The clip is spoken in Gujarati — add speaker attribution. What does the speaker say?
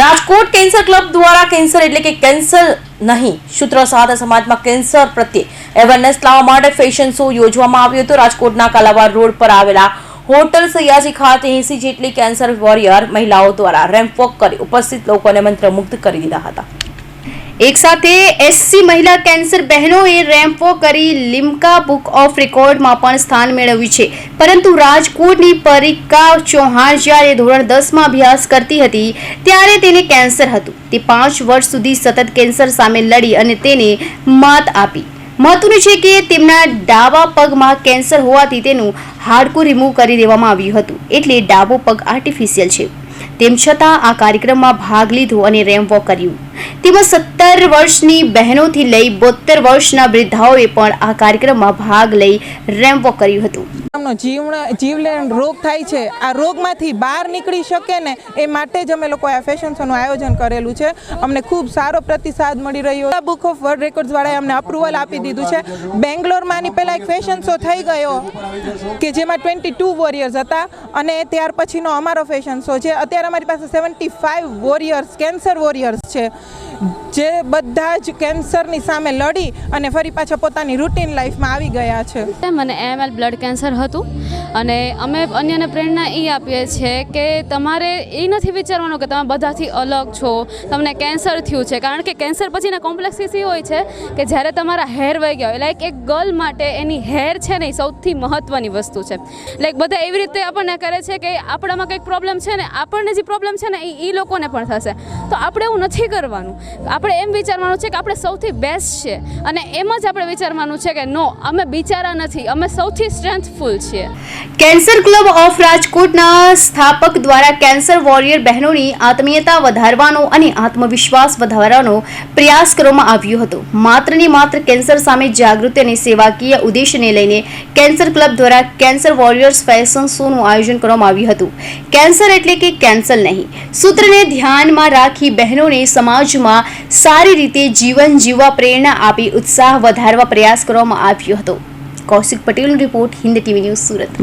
Speaker 1: રાજકોટ કેન્સર ક્લબ દ્વારા કેન્સર એટલે કે કેન્સર નહીં સૂત્ર સાથે સમાજમાં કેન્સર પ્રત્યે અવેરનેસ લાવવા માટે ફેશન શો યોજવામાં આવ્યો હતો. રાજકોટના કાલાવાડ રોડ પર આવેલા હોટલ સયાજી ખાતે એસી જેટલી કેન્સર વોરિયર મહિલાઓ દ્વારા રેમ્પ વોક કરી, ઉપસ્થિત લોકોને મંત્રમુગ્ધ કરી દીધા હતા.
Speaker 2: એક સાથે એસસી મહિલા કેન્સર બહેનોએ રેમ્પો કરી લિમ્કા બુક ઓફ રેકોર્ડમાં પણ સ્થાન મેળવ્યું છે. પરંતુ રાજકોટની પરિકા ચૌહાણ જ્યારે ધોરણ દસમાં અભ્યાસ કરતી હતી, ત્યારે તેને કેન્સર હતું. તે પાંચ વર્ષ સુધી સતત કેન્સર સામે લડી અને તેને માત આપી. મહત્વનું છે કે તેમના ડાબા પગમાં કેન્સર હોવાથી તેનું હાડકું રિમૂવ કરી દેવામાં આવ્યું હતું. એટલે ડાબો પગ આર્ટિફિશિયલ છે. તેમ છતાં આ કાર્યક્રમમાં ભાગ લીધો અને રેમ્પ વોક કર્યું. તેમાં સત્તર વર્ષની બહેનોથી લઈ બોતેર વર્ષના વૃદ્ધાઓએ પણ આ કાર્યક્રમમાં ભાગ લઈ રેમ્પ કર્યું હતું.
Speaker 3: જીવણ, જીવલેણ રોગ થાય છે. આ રોગમાંથી બહાર નીકળી શકે ને એ માટે જ અમે લોકોએ આ ફેશન શોનું આયોજન કરેલું છે. અમને ખૂબ સારો પ્રતિસાદ મળી રહ્યો બુક ઓફ વર્લ્ડ રેકોર્ડ્સ વાળાએ અમને અપ્રુવલ આપી દીધું છે. બેંગ્લોરમાં આની પહેલાં એક ફેશન શો થઈ ગયો કે જેમાં ટ્વેન્ટી ટુ વોરિયર્સ હતા અને ત્યાર પછીનો અમારો ફેશન શો છે. અત્યારે અમારી પાસે seventy five warriors cancer warriors છે. જે બધા જ કેન્સરની સામે લડી અને ફરી પાછા પોતાની રૂટીન લાઈફમાં આવી ગયા છે.
Speaker 4: મને એમએલ બ્લડ કેન્સર હતું અને અમે અન્યને પ્રેરણા એ આપીએ છીએ કે તમારે એ નથી વિચારવાનું કે તમે બધાથી અલગ છો, તમને કેન્સર થયું છે. કારણ કે કેન્સર પછીના કોમ્પ્લેક્સિસ એ હોય છે કે જ્યારે તમારા હેર વહી ગયા હોય લાઈક એક ગર્લ માટે એની હેર છે ને એ સૌથી મહત્ત્વની વસ્તુ છે. લાઈક બધા એવી રીતે આપણને કરે છે કે આપણામાં કંઈક પ્રોબ્લેમ છે ને, આપણને જે પ્રોબ્લેમ છે ને એ એ લોકોને પણ થશે. તો આપણે એવું નથી કરવાનું. આપણે એમ વિચારવાનું છે કે આપણે સૌથી બેસ્ટ છે. અને એમ જ આપણે વિચારવાનું છે કે નો અમે બિચારા નથી, અમે સૌથી સ્ટ્રેન્થફુલ છીએ.
Speaker 2: કેન્સર ક્લબ ઓફ રાજકોટના સ્થાપક દ્વારા કેન્સર વોરિયર બહેનોની આત્મીયતા વધારવાનો અને આત્મવિશ્વાસ વધારવાનો પ્રયાસ કરવામાં આવ્યો હતો. માત્ર ને માત્ર કેન્સર સામે જાગૃતિ અને સેવાકીય ઉદ્દેશને લઈને કેન્સર ક્લબ દ્વારા કેન્સર વોરિયર્સ ફેશન શોનું આયોજન કરવામાં આવ્યું હતું. કેન્સર એટલે કે કેન્સર નહીં. સૂત્રને ધ્યાનમાં રાખી બહેનોને સમાજમાં સારી રીતે જીવન જીવવા પ્રેરણા આપી ઉત્સાહ વધારવા પ્રયાસ કરવામાં આવ્યો હતો. કૌશિક પટેલનો report Hind TV news Surat.